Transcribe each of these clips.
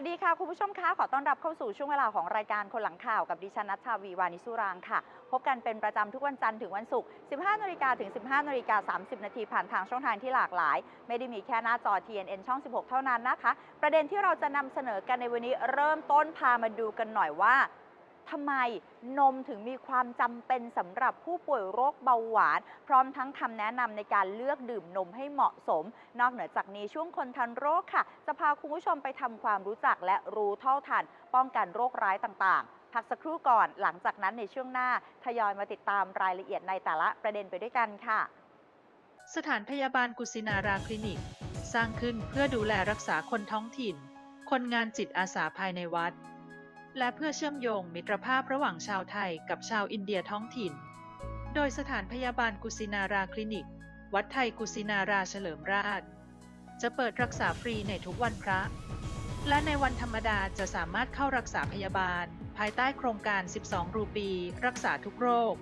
วัสดีค่ะ คุณผู้ชมคะขอต้อนรับเข้าสู่ช่วงเวลาของรายการคนหลังข่าวกับดิฉันนัชชาวีวานิสุรางค่ะ พบกันเป็นประจำทุกวันจันทร์ถึงวันศุกร์ 15นาฬิกาถึง 15นาฬิกา30 นาทีผ่านทางช่องทางที่หลากหลาย ไม่ได้มีแค่หน้าจอ TNN ช่อง 16 เท่านั้นนะคะ ประเด็นที่เราจะนำเสนอกันในวันนี้เริ่มต้นพามาดูกันหน่อยว่า ทำไมนมถึงมีความจำเป็นสำหรับผู้ป่วยโรคเบาหวาน พร้อมทั้งคำแนะนำในการเลือกดื่มนมให้เหมาะสม นอกเหนือจากนี้ช่วงคนทันโรคค่ะ จะพาคุณผู้ชมไปทำความรู้จักและรู้เท่าทัน ป้องกันโรคร้ายต่างๆ พักสักครู่ก่อนหลังจากนั้นในช่วงหน้าทยอยมาติดตามรายละเอียดในแต่ละประเด็นไปด้วยกันค่ะ สถานพยาบาลกุสินาราคลินิก สร้างขึ้นเพื่อดูแลรักษาคนท้องถิ่น คนงานจิตอาสาภายในวัด และเพื่อเชื่อมโยงมิตรภาพระหว่างชาวไทยกับชาวอินเดียท้องถิ่น โดยสถานพยาบาลกุสินาราคลินิก วัดไทยกุสินาราเฉลิมราช จะเปิดรักษาฟรีในทุกวันพระ และในวันธรรมดาจะสามารถเข้ารักษาพยาบาล ภายใต้โครงการ 12 รูปี รักษาทุกโรค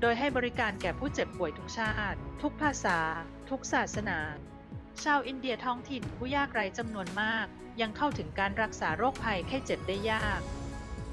โดยให้บริการแก่ผู้เจ็บป่วยทุกชาติ ทุกภาษา ทุกศาสนา ชาวอินเดียท้องถิ่นผู้ยากไร้จำนวนมาก ยังเข้าถึงการรักษาโรคภัยไข้เจ็บได้ยาก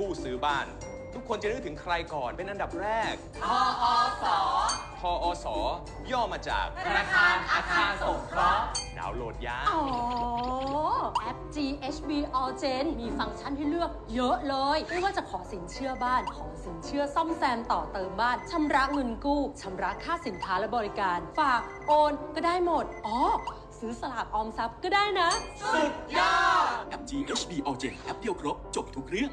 กู้ซื้อบ้าน ทุกคนจะนึกถึงใครก่อนเป็นอันดับแรก ทอสทอสย่อมาจาก ธนาคารอาคารสงเคราะห์ ดาวน์โหลดยาอ๋อ แอป GHB All Gen มีฟังก์ชันให้เลือกเยอะเลย ไม่ว่าจะขอสินเชื่อบ้าน ขอสินเชื่อซ่อมแซมต่อเติมบ้าน ชำระเงินกู้ชำระค่าสินค้าและบริการ ฝากโอนก็ได้หมด อ๋อ ซื้อสลากออมทรัพย์ก็ได้นะแอป GHB All Gen แอปเดียวครบ จบทุกเรื่อง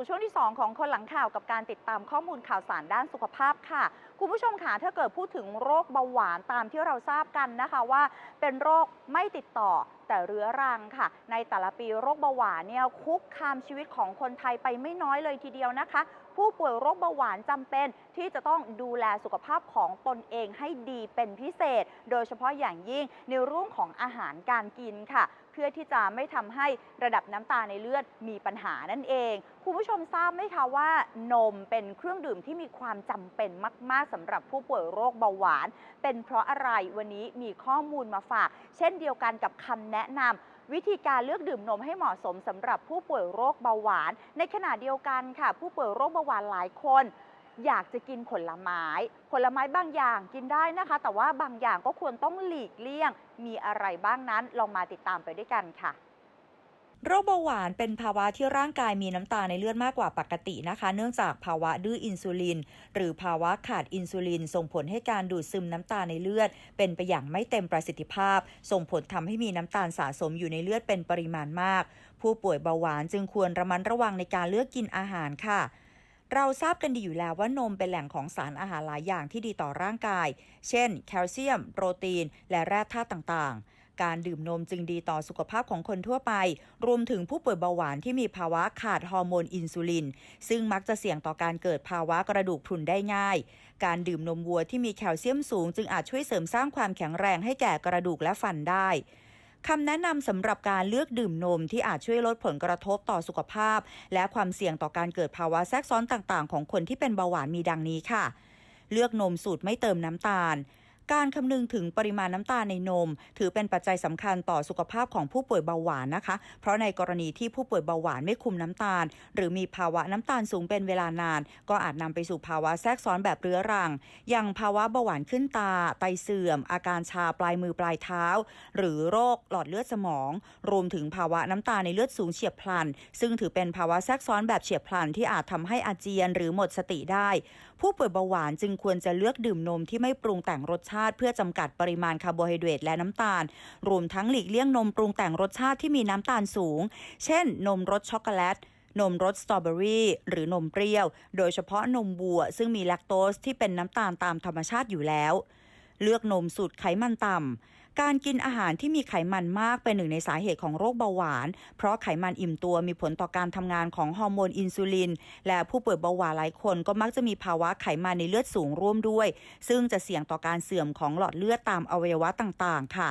สู่ช่วงที่ 2 ของคนหลังข่าวกับการติดตามข้อมูลข่าวสารด้านสุขภาพค่ะ คุณผู้ชมค่ะถ้าเกิดพูดถึงโรคเบาหวานตามที่เราทราบกันนะคะว่า เป็นโรคไม่ติดต่อแต่เรื้อรังค่ะ ในแต่ละปีโรคเบาหวานเนี่ยคุกคามชีวิตของคนไทยไปไม่น้อยเลยทีเดียวนะคะ ผู้ป่วยโรคเบาหวานจำเป็นที่จะต้องดูแลสุขภาพของตนเองให้ดีเป็นพิเศษ โดยเฉพาะอย่างยิ่งในเรื่องของอาหารการกินค่ะ เพื่อที่จะไม่ทำให้ระดับน้ำตาลในเลือดมีปัญหานั่นเองคุณผู้ชมทราบไหมคะว่านมเป็นเครื่องดื่มที่มีความจำเป็นมาก ๆสำหรับผู้ป่วยโรคเบาหวาน เป็นเพราะอะไรวันนี้มีข้อมูลมาฝาก เช่นเดียวกันกับคำแนะนำ วิธีการเลือกดื่มนมให้เหมาะสมสำหรับผู้ป่วยโรคเบาหวาน ในขณะเดียวกันค่ะ ผู้ป่วยโรคเบาหวานหลายคน อยากจะกินผลไม้ ผลไม้บางอย่างกินได้นะคะ แต่ว่าบางอย่างก็ควรต้องหลีกเลี่ยง มีอะไรบ้างนั้นลองมาติดตามไปด้วยกันค่ะ โรคเบาหวานเป็นภาวะที่ร่างกายมีน้ำตาในเลือดมากกว่าปกตินะคะ เนื่องจากภาวะดื้ออินซูลิน หรือภาวะขาดอินซูลิน ส่งผลให้การดูดซึมน้ำตาในเลือด เป็นไปอย่างไม่เต็มประสิทธิภาพ ส่งผลทำให้มีน้ำตาลสะสมอยู่ในเลือดเป็นปริมาณมาก ผู้ป่วยเบาหวานจึงควรระมัดระวังในการเลือกกินอาหารค่ะเราทราบกันดีอยู่แล้วว่านมเป็นแหล่งของสารอาหารหลายอย่างที่ดีต่อร่างกาย เช่น แคลเซียม โปรตีน และแร่ธาตุต่างๆ การดื่มนมจึงดีต่อสุขภาพของคนทั่วไป รวมถึงผู้ป่วยเบาหวานที่มีภาวะขาดฮอร์โมนอินซูลิน ซึ่งมักจะเสี่ยงต่อการเกิดภาวะกระดูกพรุนได้ง่าย การดื่มนมวัวที่มีแคลเซียมสูง จึงอาจช่วยเสริมสร้างความแข็งแรงให้แก่กระดูกและฟันได้คำแนะนำสำหรับการเลือกดื่มนมที่อาจช่วยลดผลกระทบต่อสุขภาพ และความเสี่ยงต่อการเกิดภาวะแทรกซ้อนต่างๆ ของคนที่เป็นเบาหวานมีดังนี้ค่ะ เลือกนมสูตรไม่เติมน้ำตาล การคำนึงถึงปริมาณน้ำตาลในนม ถือเป็นปัจจัยสำคัญต่อสุขภาพของผู้ป่วยเบาหวานนะคะ เพราะในกรณีที่ผู้ป่วยเบาหวานไม่คุมน้ำตาล หรือมีภาวะน้ำตาลสูงเป็นเวลานาน ก็อาจนำไปสู่ภาวะแทรกซ้อนแบบเรื้อรัง อย่างภาวะเบาหวานขึ้นตา ไตเสื่อม อาการชาปลายมือปลายเท้า หรือโรคหลอดเลือดสมอง รวมถึงภาวะน้ำตาลในเลือดสูงเฉียบพลัน ซึ่งถือเป็นภาวะแทรกซ้อนแบบเฉียบพลันที่อาจทำให้อาเจียนหรือหมดสติได้ ผู้ป่วยเบาหวานจึงควรจะเลือกดื่มนมที่ไม่ปรุงแต่งรสชาติ เพื่อจำกัดปริมาณคาร์โบไฮเดรตและน้ำตาล รวมทั้งหลีกเลี่ยงนมปรุงแต่งรสชาติที่มีน้ำตาลสูง เช่น นมรสช็อกโกแลตนมรสสตรอเบอรี่หรือนมเปรี้ยว โดยเฉพาะนมวัว ซึ่งมีแลคโตสที่เป็นน้ำตาลตามธรรมชาติอยู่แล้ว เลือกนมสูตรไขมันต่ำ การกินอาหารที่มีไขมันมากเป็นหนึ่งในสาเหตุของโรคเบาหวาน เพราะไขมันอิ่มตัวมีผลต่อการทำงานของฮอร์โมนอินซูลิน และผู้ป่วยเบาหวานหลายคนก็มักจะมีภาวะไขมันในเลือดสูงร่วมด้วย ซึ่งจะเสี่ยงต่อการเสื่อมของหลอดเลือดตามอวัยวะต่างๆ ค่ะ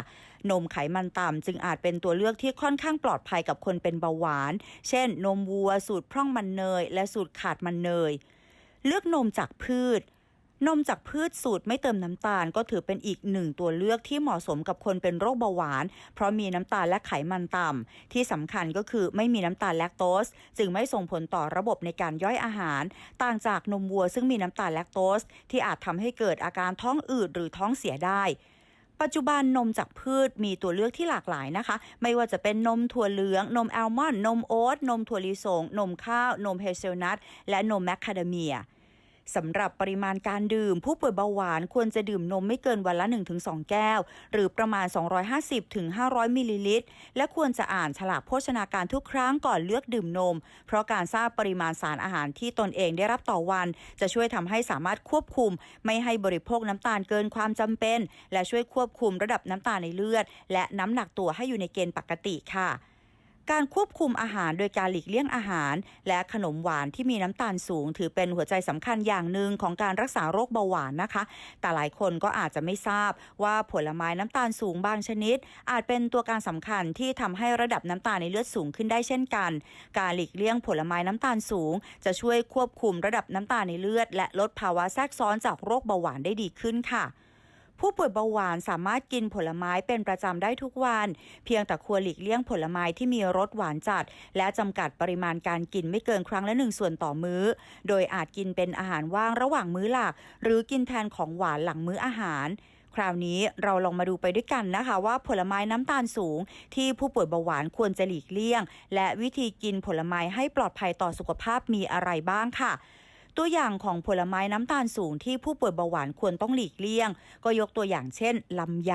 นมไขมันต่ำจึงอาจเป็นตัวเลือกที่ค่อนข้างปลอดภัยกับคนเป็นเบาหวาน เช่น นมวัว สูตรพร่องมันเนย และสูตรขาดมันเนย เลือกนมจากพืช นมจากพืชสูตรไม่เติมน้ำตาลก็ถือเป็นอีกหนึ่งตัวเลือกที่เหมาะสมกับคนเป็นโรคเบาหวาน เพราะมีน้ำตาลและไขมันต่ำที่สำคัญก็คือไม่มีน้ำตาลแลคโตส จึงไม่ส่งผลต่อระบบในการย่อยอาหาร ต่างจากนมวัวซึ่งมีน้ำตาลแลคโตส ที่อาจทำให้เกิดอาการท้องอืดหรือท้องเสียได้ปัจจุบันนมจากพืชมีตัวเลือกที่หลากหลายนะคะ ไม่ว่าจะเป็นนมถั่วเหลือง นมแอลมอนด์นมโอ๊ตนมถั่วลิสง นมข้าว นมเฮเซลนัทและนมแมคคาเดเมีย สำหรับปริมาณการดื่ม ผู้ป่วยเบาหวานควรจะดื่มนมไม่เกินวันละ 1-2 แก้ว หรือประมาณ 250-500 มิลลิลิตร และควรจะอ่านฉลากโภชนาการทุกครั้งก่อนเลือกดื่มนม เพราะการทราบปริมาณสารอาหารที่ตนเองได้รับต่อวัน จะช่วยทำให้สามารถควบคุม ไม่ให้บริโภคน้ำตาลเกินความจำเป็น และช่วยควบคุมระดับน้ำตาลในเลือด และน้ำหนักตัวให้อยู่ในเกณฑ์ปกติค่ะ การควบคุมอาหารโดยการหลีกเลี่ยงอาหาร และขนมหวานที่มีน้ำตาลสูง ถือเป็นหัวใจสำคัญอย่างหนึ่งของการรักษาโรคเบาหวานนะคะ แต่หลายคนก็อาจจะไม่ทราบว่าผลไม้น้ำตาลสูงบางชนิด อาจเป็นตัวการสำคัญที่ทำให้ระดับน้ำตาลในเลือดสูงขึ้นได้เช่นกัน การหลีกเลี่ยงผลไม้น้ำตาลสูง จะช่วยควบคุมระดับน้ำตาลในเลือด และลดภาวะแทรกซ้อนจากโรคเบาหวานได้ดีขึ้นค่ะ ผู้ป่วยเบาหวานสามารถกินผลไม้เป็นประจำได้ทุกวัน เพียงแต่ควรหลีกเลี่ยงผลไม้ที่มีรสหวานจัด และจำกัดปริมาณการกินไม่เกินครั้งละหนึ่งส่วนต่อมื้อ โดยอาจกินเป็นอาหารว่างระหว่างมื้อหลัก หรือกินแทนของหวานหลังมื้ออาหารคราวนี้เราลองมาดูไปด้วยกันนะคะ ว่าผลไม้น้ำตาลสูง ที่ผู้ป่วยเบาหวานควรจะหลีกเลี่ยง และวิธีกินผลไม้ให้ปลอดภัยต่อสุขภาพมีอะไรบ้างค่ะ ตัวอย่างของผลไม้น้ำตาลสูงที่ผู้ป่วยเบาหวานควรต้องหลีกเลี่ยง ก็ยกตัวอย่างเช่นลำไย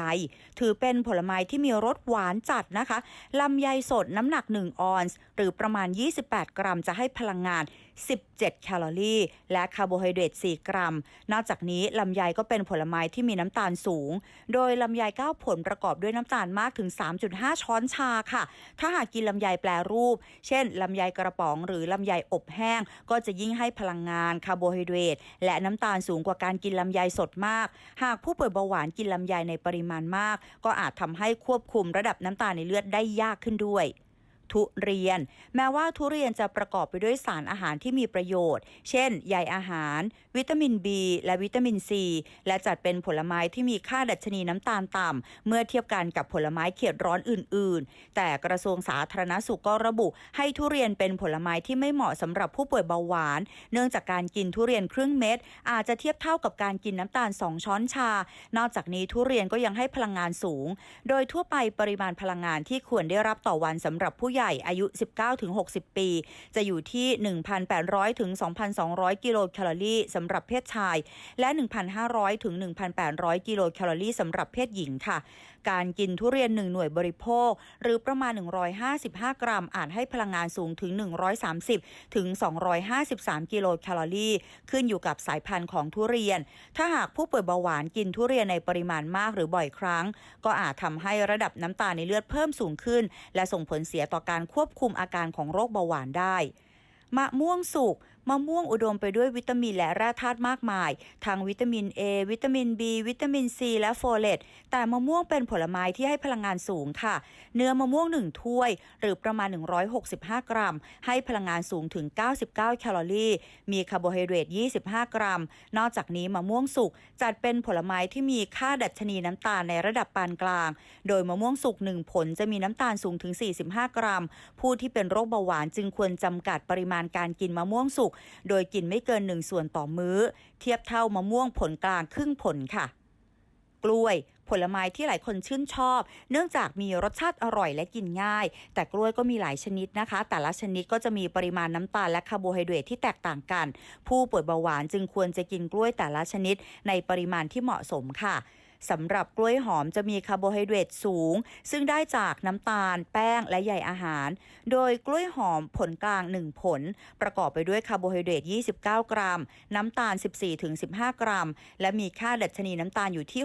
ถือเป็นผลไม้ที่มีรสหวานจัดนะคะลำไยสดน้ำหนัก 1 ออนซ์หรือประมาณ 28 กรัมจะให้พลังงาน 17 แคลอรี่ และคาร์โบไฮเดรต 4 กรัม นอกจากนี้ลำไยก็เป็นผลไม้ที่มีน้ำตาลสูง โดยลำไย9ผลประกอบด้วยน้ำตาลมากถึง 3.5 ช้อนชาค่ะ ถ้าหากกินลำไยแปรรูป เช่นลำไยกระป๋องหรือลำไยอบแห้ง ก็จะยิ่งให้พลังงานคาร์โบไฮเดรตและน้ำตาลสูงกว่าการกินลำไยสดมาก หากผู้ป่วยเบาหวานกินลำไยในปริมาณมาก ก็อาจทำให้ควบคุมระดับน้ำตาลในเลือดได้ยากขึ้นด้วย ทุเรียน แม้ว่าทุเรียนจะประกอบไปด้วยสารอาหารที่มีประโยชน์ เช่นใยอาหาร วิตามิน B และวิตามิน C และจัดเป็นผลไม้ที่มีค่าดัชนีน้ำตาลต่ำเมื่อเทียบกันกับผลไม้เขตร้อนอื่น ๆ แต่กระทรวงสาธารณสุขก็ระบุให้ทุเรียนเป็นผลไม้ที่ไม่เหมาะสำหรับผู้ป่วยเบาหวาน เนื่องจากการกินทุเรียนครึ่งเม็ดอาจจะเทียบเท่ากับการกินน้ำตาล 2 ช้อนชา นอกจากนี้ทุเรียนก็ยังให้พลังงานสูง โดยทั่วไปปริมาณพลังงานที่ควรได้รับต่อวันสำหรับผู้ใหญ่ญ่อายุ 19-60 ปี จะอยู่ที่ 1,800ถึง2,200 กิโลแคลอรี่สำหรับเพศชาย และ 1,500ถึง1,800 กิโลแคลอรี่สำหรับเพศหญิงค่ะ การกินทุเรียน 1 หน่วยบริโภค หรือประมาณ 155 กรัม อาจให้พลังงานสูงถึง 130 ถึง 253 กิโลแคลอรี่ ขึ้นอยู่กับสายพันธุ์ของทุเรียน ถ้าหากผู้ป่วยเบาหวานกินทุเรียนในปริมาณมากหรือบ่อยครั้ง ก็อาจทำให้ระดับน้ำตาลในเลือดเพิ่มสูงขึ้น และส่งผลเสียต่อการควบคุมอาการของโรคเบาหวานได้ มะม่วงสุก มะม่วงอุดมไปด้วยวิตามินและแร่ธาตุมากมาย ทั้งวิตามิน A วิตามิน B วิตามิน C และโฟเลต แต่มะม่วงเป็นผลไม้ที่ให้พลังงานสูงค่ะ เนื้อมะม่วง 1 ถ้วย หรือประมาณ 165 กรัม ให้พลังงานสูงถึง 99 แคลอรี่ มีคาร์โบไฮเดรต 25 กรัม นอกจากนี้มะม่วงสุกจัดเป็นผลไม้ที่มีค่าดัชนีน้ำตาลในระดับปานกลาง โดยมะม่วงสุก1ผลจะมีน้ำตาลสูงถึง 45 กรัม ผู้ที่เป็นโรคเบาหวานจึงควรจำกัดปริมาณการกินมะม่วงสุกโดยกินไม่เกิน1ส่วนต่อมื้อ เทียบเท่ามะม่วงผลกลางครึ่งผลค่ะ กล้วยผลไม้ที่หลายคนชื่นชอบ เนื่องจากมีรสชาติอร่อยและกินง่าย แต่กล้วยก็มีหลายชนิดนะคะ แต่ละชนิดก็จะมีปริมาณน้ำตาลและคาร์โบไฮเดรตที่แตกต่างกัน ผู้ป่วยเบาหวานจึงควรจะกินกล้วยแต่ละชนิดในปริมาณที่เหมาะสมค่ะ สำหรับกล้วยหอมจะมีคาร์โบไฮเดรตสูง ซึ่งได้จากน้ำตาล แป้ง และใยอาหาร โดยกล้วยหอมผลกลาง 1 ผล ประกอบไปด้วยคาร์โบไฮเดรต 29 กรัม น้ำตาล 14-15 กรัม และมีค่าดัชนีน้ำตาลอยู่ที่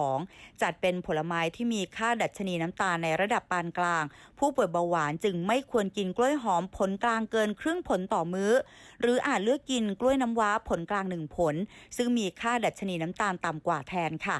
62 จัดเป็นผลไม้ที่มีค่าดัชนีน้ำตาลในระดับปานกลาง ผู้ป่วยเบาหวานจึงไม่ควรกินกล้วยหอมผลกลางเกินครึ่งผลต่อมื้อ หรืออาจเลือกกินกล้วยน้ำว้าผลกลางหนึ่งผล ซึ่งมีค่าดัชนีน้ำตาลต่ำกว่าแทนค่ะ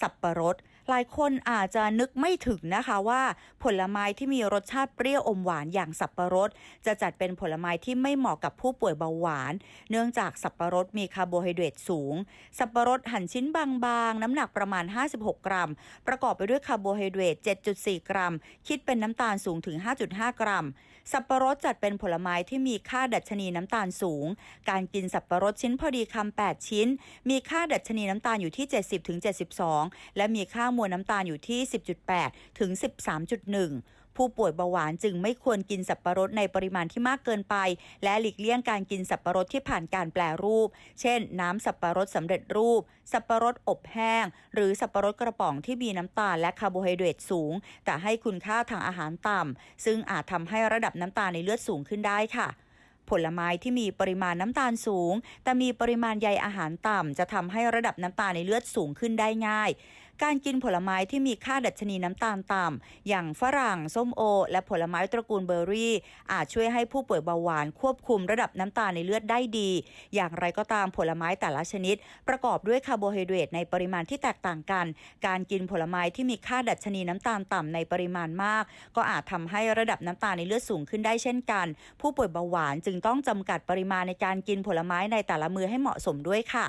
สับปะรด หลายคนอาจจะนึกไม่ถึงนะคะว่า ผลไม้ที่มีรสชาติเปรี้ยวอมหวานอย่างสับปะรด จะจัดเป็นผลไม้ที่ไม่เหมาะกับผู้ป่วยเบาหวาน เนื่องจากสับปะรดมีคาร์โบไฮเดรตสูง สับปะรดหั่นชิ้นบางๆ น้ำหนักประมาณ 56 กรัม ประกอบไปด้วยคาร์โบไฮเดรต 7.4 กรัม คิดเป็นน้ำตาลสูงถึง 5.5 กรัม สับปะรดจัดเป็นผลไม้ที่มีค่าดัชนีน้ำตาลสูง การกินสับปะรดชิ้นพอดีคำ8ชิ้น มีค่าดัชนีน้ำตาลอยู่ที่ 70-72 และมีค่ามวลน้ำตาลอยู่ที่ 10.8 ถึง 13.1 ผู้ป่วยเบาหวานจึงไม่ควรกินสับปะรดในปริมาณที่มากเกินไป และหลีกเลี่ยงการกินสับปะรดที่ผ่านการแปลรูป เช่น น้ำสับปะรดสำเร็จรูป สับปะรดอบแห้ง หรือสับปะรดกระป๋องที่มีน้ำตาลและคาร์โบไฮเดรตสูง แต่ให้คุณค่าทางอาหารต่ำซึ่งอาจทำให้ระดับน้ำตาลในเลือดสูงขึ้นได้ค่ะผลไม้ที่มีปริมาณน้ำตาลสูง แต่มีปริมาณใยอาหารต่ำ จะทำให้ระดับน้ำตาลในเลือดสูงขึ้นได้ง่าย การกินผลไม้ที่มีค่าดัชนีน้ำตาลต่ำอย่างฝรั่ง ส้มโอ และผลไม้ตระกูลเบอร์รี่ อาจช่วยให้ผู้ป่วยเบาหวานควบคุมระดับน้ำตาลในเลือดได้ดี อย่างไรก็ตามผลไม้แต่ละชนิด ประกอบด้วยคาร์โบไฮเดรตในปริมาณที่แตกต่างกัน การกินผลไม้ที่มีค่าดัชนีน้ำตาลต่ำในปริมาณมาก ก็อาจทำให้ระดับน้ำตาลในเลือดสูงขึ้นได้เช่นกัน ผู้ป่วยเบาหวานจึงต้องจำกัดปริมาณในการกินผลไม้ในแต่ละมื้อให้เหมาะสมด้วยค่ะ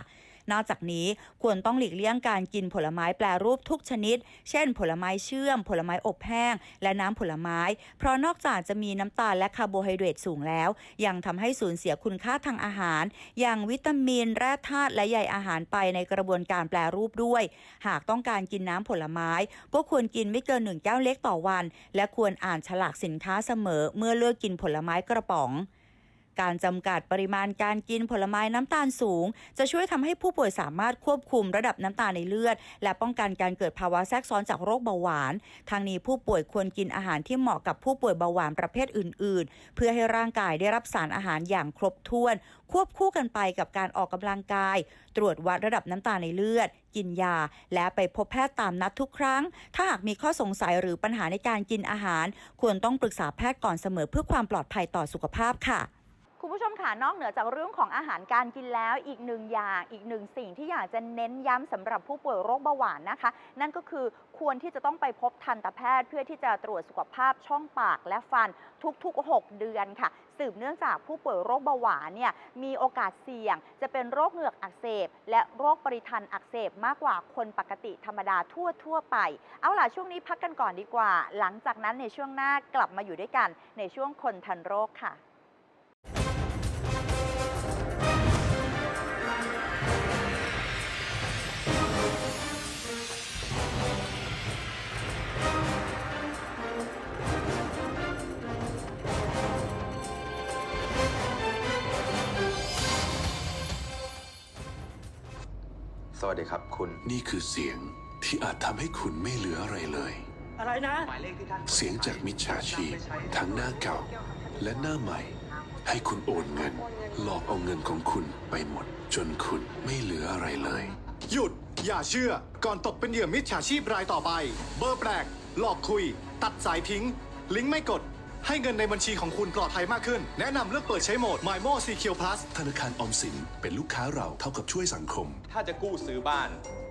นอกจากนี้ควรต้องหลีกเลี่ยงการกินผลไม้แปรรูปทุกชนิด เช่น ผลไม้เชื่อม ผลไม้อบแห้ง และน้ำผลไม้ เพราะนอกจากจะมีน้ำตาลและคาร์โบไฮเดรตสูงแล้ว ยังทำให้สูญเสียคุณค่าทางอาหาร อย่างวิตามิน แร่ธาตุและใยอาหารไปในกระบวนการแปรรูปด้วย หากต้องการกินน้ำผลไม้ ก็ควรกินไม่เกินหนึ่งแก้วเล็กต่อวัน และควรอ่านฉลากสินค้าเสมอเมื่อเลือกกินผลไม้กระป๋อง การจำกัดปริมาณการกินผลไม้น้ำตาลสูง จะช่วยทำให้ผู้ป่วยสามารถควบคุมระดับน้ำตาลในเลือด และป้องกันการเกิดภาวะแทรกซ้อนจากโรคเบาหวาน ทางนี้ผู้ป่วยควรกินอาหารที่เหมาะกับผู้ป่วยเบาหวานประเภทอื่น ๆ เพื่อให้ร่างกายได้รับสารอาหารอย่างครบถ้วน ควบคู่กันไปกับการออกกำลังกาย ตรวจวัดระดับน้ำตาลในเลือด กินยา และไปพบแพทย์ตามนัดทุกครั้ง ถ้าหากมีข้อสงสัยหรือปัญหาในการกินอาหาร ควรต้องปรึกษาแพทย์ก่อนเสมอเพื่อความปลอดภัยต่อสุขภาพค่ะ คุณผู้ชมค่ะนอกเหนือจากเรื่องของอาหารการกินแล้วอีกหนึ่งอย่างอีกหนึ่งสิ่งที่อยากจะเน้นย้ำสำหรับผู้ป่วยโรคเบาหวานนะคะ นั่นก็คือควรที่จะต้องไปพบทันตแพทย์ เพื่อที่จะตรวจสุขภาพช่องปากและฟันทุกๆ 6 เดือนค่ะ สืบเนื่องจากผู้ป่วยโรคเบาหวานเนี่ยมีโอกาสเสี่ยง จะเป็นโรคเหงือกอักเสบ และโรคปริทันอักเสบมากกว่าคนปกติธรรมดาทั่วทั่วไป เอาล่ะช่วงนี้พักกันก่อนดีกว่า หลังจากนั้นในช่วงหน้ากลับมาอยู่ด้วยกันในช่วงคนทันโรคค่ะ วัสดีครับคุณ นี่คือเสียงที่อาจทำให้คุณไม่เหลืออะไรเลย อะไรนะ เสียงจากมิจฉาชีพทั้งหน้าเก่า และหน้าใหม่ ให้คุณโอนเงิน หลอกเอาเงินของคุณไปหมด จนคุณไม่เหลืออะไรเลย หยุด อย่าเชื่อ ก่อนตกเป็นเหยื่อมิจฉาชีพรายต่อไป เบอร์แปลก หลอกคุย ตัดสายทิ้ง ลิงก์ไม่กด ให้เงินในบัญชีของคุณปลอดภัยมากขึ้น แนะนำเลือกเปิดใช้โหมด MyMo Secure Plus ธนาคารออมสินเป็นลูกค้าเราเท่ากับช่วยสังคม ถ้าจะกู้ซื้อบ้าน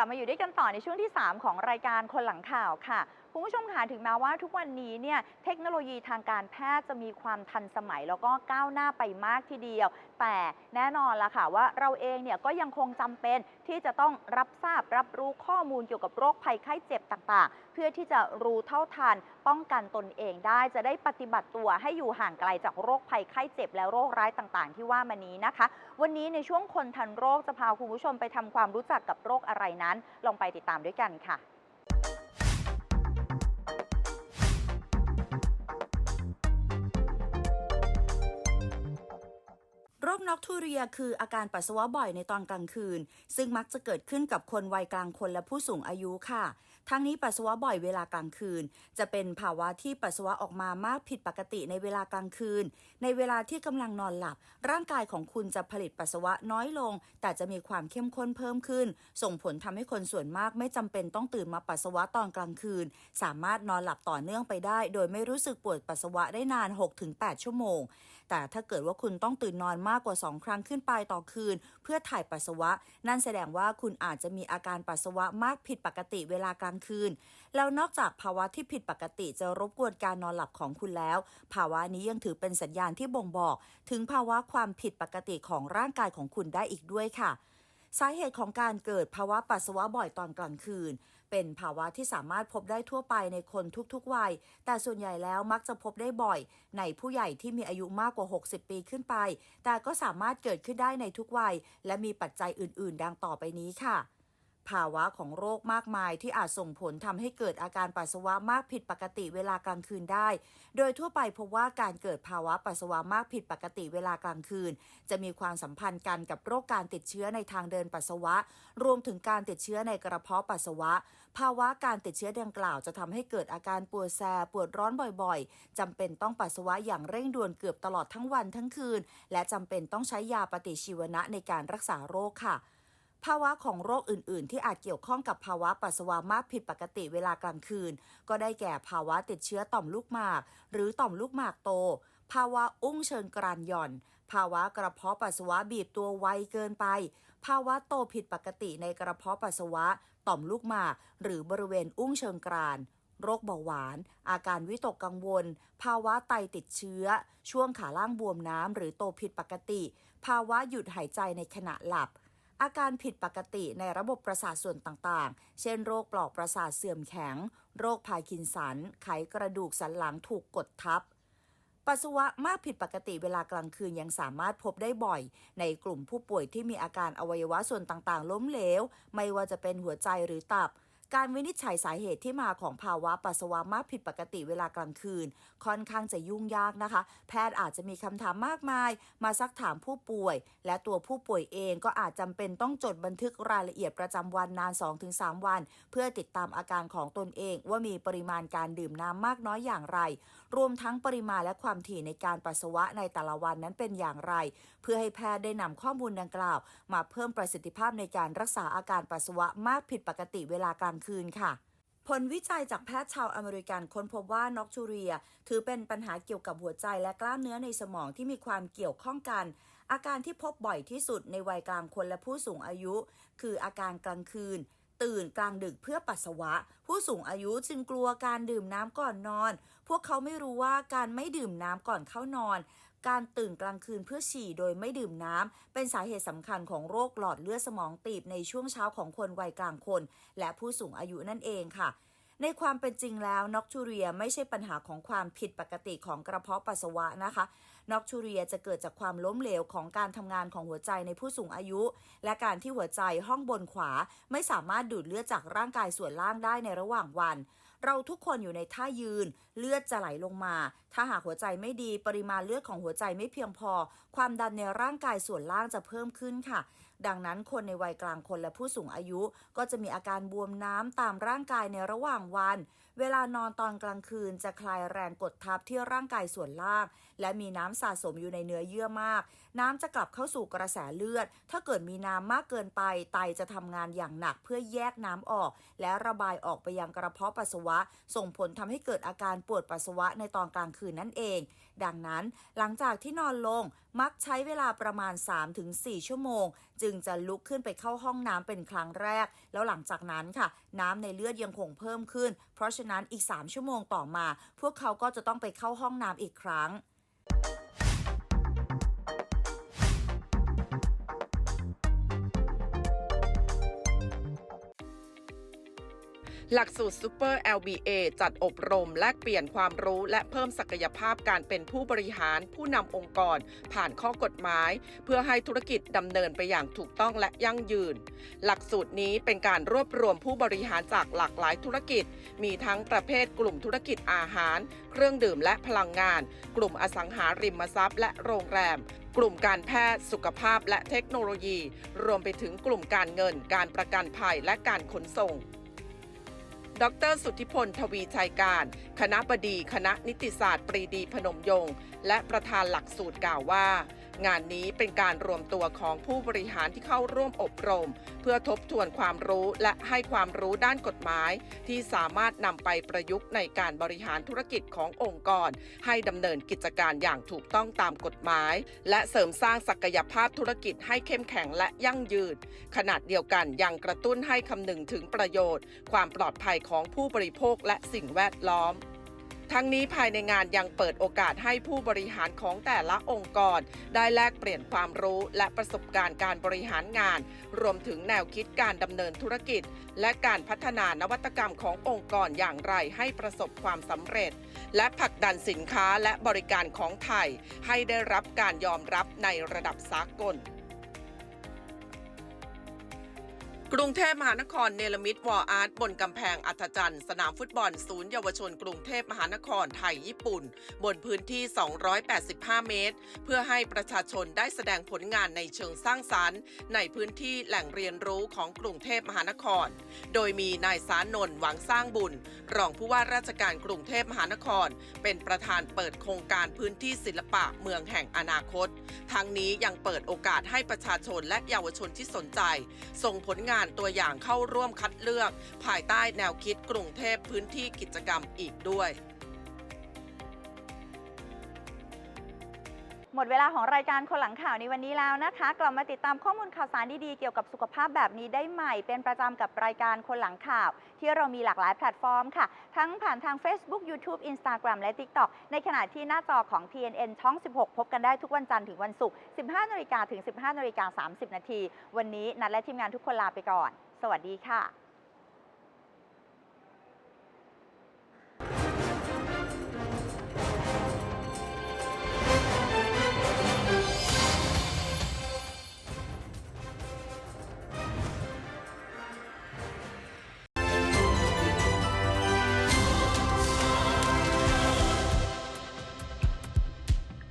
ลับมาอยู่ด้วยกันต่อในช่วงที่ 3 ของรายการคนหลังข่าวค่ะคุณผู้ชมค่ะถึงแม้ว่าทุกวันนี้เนี่ยเทคโนโลยีทางการแพทย์จะมีความทันสมัยแล้วก็ก้าวหน้าไปมากทีเดียว แต่แน่นอนละค่ะว่าเราเองเนี่ยก็ยังคงจำเป็นที่จะต้องรับทราบรับรู้ข้อมูลเกี่ยวกับโรคภัยไข้เจ็บต่างๆ เพื่อที่จะรู้เท่าทัน ป้องกันตนเองได้จะได้ปฏิบัติตัวให้อยู่ห่างไกลจากโรคภัยไข้เจ็บ และโรคร้ายต่างๆ ที่ว่ามานี้นะคะ วันนี้ในช่วงคนทันโรคจะพาคุณผู้ชมไปทำความรู้จักกับโรคอะไรนั้น ลองไปติดตามด้วยกันค่ะ รคน็อกทูเรียคืออาการปัสสาวะบ่อยในตอนกลางคืน ซึ่งมักจะเกิดขึ้นกับคนวัยกลางคนและผู้สูงอายุค่ะ ทั้งนี้ปัสสาวะบ่อยเวลากลางคืน จะเป็นภาวะที่ปัสสาวะออกมามากผิดปกติในเวลากลางคืน ในเวลาที่กำลังนอนหลับ ร่างกายของคุณจะผลิตปัสสาวะน้อยลง แต่จะมีความเข้มข้นเพิ่มขึ้น ส่งผลทำให้คนส่วนมากไม่จำเป็นต้องตื่นมาปัสสาวะตอนกลางคืน สามารถนอนหลับต่อเนื่องไปได้ โดยไม่รู้สึกปวดปัสสาวะได้นาน 6-8 ชั่วโมง แต่ถ้าเกิดว่าคุณต้องตื่นนอนมากกว่า 2 ครั้งขึ้นไปต่อคืน เพื่อถ่ายปัสสาวะ นั่นแสดงว่าคุณอาจจะมีอาการปัสสาวะมากผิดปกติเวลากลางคืน แล้วนอกจากภาวะที่ผิดปกติจะรบกวนการนอนหลับของคุณแล้ว ภาวะนี้ยังถือเป็นสัญญาณที่บ่งบอก ถึงภาวะความผิดปกติของร่างกายของคุณได้อีกด้วยค่ะสาเหตุของการเกิดภาวะปัสสาวะบ่อยตอนกลางคืน เป็นภาวะที่สามารถพบได้ทั่วไปในคนทุกๆวัย แต่ส่วนใหญ่แล้วมักจะพบได้บ่อย ในผู้ใหญ่ที่มีอายุมากกว่า 60 ปีขึ้นไป แต่ก็สามารถเกิดขึ้นได้ในทุกวัย และมีปัจจัยอื่น ๆ ดังต่อไปนี้ค่ะ ภาวะของโรคมากมายที่อาจส่งผลทำให้เกิดอาการปัสสาวะมากผิดปกติเวลากลางคืนได้ โดยทั่วไปพบว่าการเกิดภาวะปัสสาวะมากผิดปกติเวลากลางคืน จะมีความสัมพันธ์กันกับโรคการติดเชื้อในทางเดินปัสสาวะ รวมถึงการติดเชื้อในกระเพาะปัสสาวะ ภาวะการติดเชื้อดังกล่าวจะทำให้เกิดอาการปวดแสบปวดร้อนบ่อยๆจำเป็นต้องปัสสาวะอย่างเร่งด่วนเกือบตลอดทั้งวันทั้งคืน และจำเป็นต้องใช้ยาปฏิชีวนะในการรักษาโรคค่ะ ภาวะของโรคอื่น ๆ ที่อาจเกี่ยวข้องกับภาวะปัสสาวะมากผิดปกติเวลากลางคืน ก็ได้แก่ภาวะติดเชื้อต่อมลูกหมาก หรือต่อมลูกหมากโต ภาวะอุ้งเชิงกรานหย่อน ภาวะกระเพาะปัสสาวะบีบตัวไวเกินไป ภาวะโตผิดปกติในกระเพาะปัสสาวะ ต่อมลูกหมาก หรือบริเวณอุ้งเชิงกรานโรคเบาหวาน อาการวิตกกังวล ภาวะไตติดเชื้อ ช่วงขาล่างบวมน้ำหรือโตผิดปกติ ภาวะหยุดหายใจในขณะหลับ อาการผิดปกติในระบบประสาทส่วนต่างๆ เช่นโรคปลอกประสาทเสื่อมแข็ง โรคพาร์กินสัน ไขกระดูกสันหลังถูกกดทับ ปัสสาวะมากผิดปกติเวลากลางคืนยังสามารถพบได้บ่อย ในกลุ่มผู้ป่วยที่มีอาการอวัยวะส่วนต่างๆ ล้มเหลว ไม่ว่าจะเป็นหัวใจหรือตับ การวินิจฉัยสาเหตุที่มาของภาวะปัสสาวะมากผิดปกติเวลากลางคืน ค่อนข้างจะยุ่งยากนะคะ แพทย์อาจจะมีคำถามมากมาย มาซักถามผู้ป่วย และตัวผู้ป่วยเองก็อาจจำเป็นต้องจดบันทึกรายละเอียดประจำวันนาน 2-3 วัน เพื่อติดตามอาการของตนเองว่ามีปริมาณการดื่มน้ำมากน้อยอย่างไร รวมทั้งปริมาณและความถี่ในการปัสสาวะในแต่ละวันนั้นเป็นอย่างไร เพื่อให้แพทย์ได้นำข้อมูลดังกล่าว มาเพิ่มประสิทธิภาพในการรักษาอาการปัสสาวะมากผิดปกติเวลากลางคืนค่ะผลวิจัยจากแพทย์ชาวอเมริกันค้นพบว่าน็อกทูเรีย ถือเป็นปัญหาเกี่ยวกับหัวใจและกล้ามเนื้อในสมองที่มีความเกี่ยวข้องกัน อาการที่พบบ่อยที่สุดในวัยกลางคนและผู้สูงอายุ คืออาการกลางคืน ตื่นกลางดึกเพื่อปัสสาวะ ผู้สูงอายุจึงกลัวการดื่มน้ำก่อนนอน พวกเขาไม่รู้ว่าการไม่ดื่มน้ำก่อนเข้านอน การตื่นกลางคืนเพื่อฉี่โดยไม่ดื่มน้ำเป็นสาเหตุสำคัญของโรคหลอดเลือดสมองตีบในช่วงเช้าของคนวัยกลางคน และผู้สูงอายุนั่นเองค่ะในความเป็นจริงแล้วน็อกทูเรียไม่ใช่ปัญหาของความผิดปกติของกระเพาะปัสสาวะนะคะ น็อกทูเรียจะเกิดจากความล้มเหลวของการทำงานของหัวใจในผู้สูงอายุ และการที่หัวใจห้องบนขวา ไม่สามารถดูดเลือดจากร่างกายส่วนล่างได้ในระหว่างวัน เราทุกคนอยู่ในท่ายืน เลือดจะไหลลงมา ถ้าหากหัวใจไม่ดีปริมาณเลือดของหัวใจไม่เพียงพอ ความดันในร่างกายส่วนล่างจะเพิ่มขึ้นค่ะ ดังนั้นคนในวัยกลางคนและผู้สูงอายุ ก็จะมีอาการบวมน้ำตามร่างกายในระหว่างวัน เวลานอนตอนกลางคืนจะคลายแรงกดทับที่ร่างกายส่วนล่าง และมีน้ำสะสมอยู่ในเนื้อเยื่อมาก น้ำจะกลับเข้าสู่กระแสเลือด ถ้าเกิดมีน้ำมากเกินไป ไตจะทำงานอย่างหนักเพื่อแยกน้ำออก และระบายออกไปยังกระเพาะปัสสาวะ ส่งผลทำให้เกิดอาการปวดปัสสาวะในตอนกลางคืนนั่นเอง ดังนั้น หลังจากที่นอนลงมักใช้เวลาประมาณ 3-4 ชั่วโมง จึงจะลุกขึ้นไปเข้าห้องน้ำเป็นครั้งแรก แล้วหลังจากนั้นค่ะ น้ำในเลือดยังคงเพิ่มขึ้น เพราะฉะนั้นอีก 3 ชั่วโมงต่อมา พวกเขาก็จะต้องไปเข้าห้องน้ำอีกครั้ง หลักสูตร Super LBA จัดอบรม แลกเปลี่ยนความรู้และเพิ่มศักยภาพการเป็นผู้บริหารผู้นำองค์กร ผ่านข้อกฎหมาย เพื่อให้ธุรกิจดำเนินไปอย่างถูกต้องและยั่งยืน หลักสูตรนี้เป็นการรวบรวมผู้บริหารจากหลากหลายธุรกิจ มีทั้งประเภทกลุ่มธุรกิจอาหาร เครื่องดื่มและพลังงาน กลุ่มอสังหาริมทรัพย์ และโรงแรมกลุ่มการแพทย์สุขภาพและเทคโนโลยี รวมไปถึงกลุ่มการเงิน การประกันภัยและการขนส่ง ดร สุทธิพล ทวีชัยการ คณะบดี คณะนิติศาสตร์ ปรีดีพนมยงค์ และประธานหลักสูตรกล่าวว่า งานนี้เป็นการรวมตัวของผู้บริหารที่เข้าร่วมอบรม เพื่อทบทวนความรู้และให้ความรู้ด้านกฎหมาย ที่สามารถนำไปประยุกต์ในการบริหารธุรกิจขององค์กร ให้ดำเนินกิจการอย่างถูกต้องตามกฎหมาย และเสริมสร้างศักยภาพธุรกิจให้เข้มแข็งและยั่งยืน ขนาดเดียวกันยังกระตุ้นให้คำนึงถึงประโยชน์ ความปลอดภัยของผู้บริโภคและสิ่งแวดล้อม ทั้งนี้ภายในงานยังเปิดโอกาสให้ผู้บริหารของแต่ละองค์กร ได้แลกเปลี่ยนความรู้และประสบการณ์การบริหารงาน รวมถึงแนวคิดการดำเนินธุรกิจ และการพัฒนานวัตกรรมขององค์กรอย่างไรให้ประสบความสำเร็จ และผลักดันสินค้าและบริการของไทย ให้ได้รับการยอมรับในระดับสากล กรุงเทพมหานครเนลมิตวอลอาร์ตบนกำแพงอัธจันทร์สนามฟุตบอลศูนย์เยาวชนกรุงเทพมหานครไทยญี่ปุ่น บนพื้นที่ 285 เมตร เพื่อให้ประชาชนได้แสดงผลงานในเชิงสร้างสรรค์ ในพื้นที่แหล่งเรียนรู้ของกรุงเทพมหานคร โดยมีนายสานนท์หวังสร้างบุญ รองผู้ว่าราชการกรุงเทพมหานคร เป็นประธานเปิดโครงการพื้นที่ศิลปะเมืองแห่งอนาคต ทั้งนี้ยังเปิดโอกาสให้ประชาชนและเยาวชนที่สนใจ ส่งผลงานานตัวอย่างเข้าร่วมคัดเลือก ภายใต้แนวคิดกรุงเทพพื้นที่กิจกรรมอีกด้วย หมดเวลาของรายการคนหลังข่าวในวันนี้แล้วนะคะ กลับมาติดตามข้อมูลข่าวสารดีๆ เกี่ยวกับสุขภาพแบบนี้ได้ใหม่ เป็นประจำกับรายการคนหลังข่าว ที่เรามีหลากหลายแพลตฟอร์มค่ะ ทั้งผ่านทาง Facebook YouTube Instagram และ TikTok ในขณะที่หน้าจอของ TNN ช่อง 16 พบกันได้ทุกวันจันทร์ถึงวันศุกร์ 15นาฬิกาถึง 15นาฬิกา30 นาที วันนี้นัดและทีมงานทุกคนลาไปก่อน สวัสดีค่ะ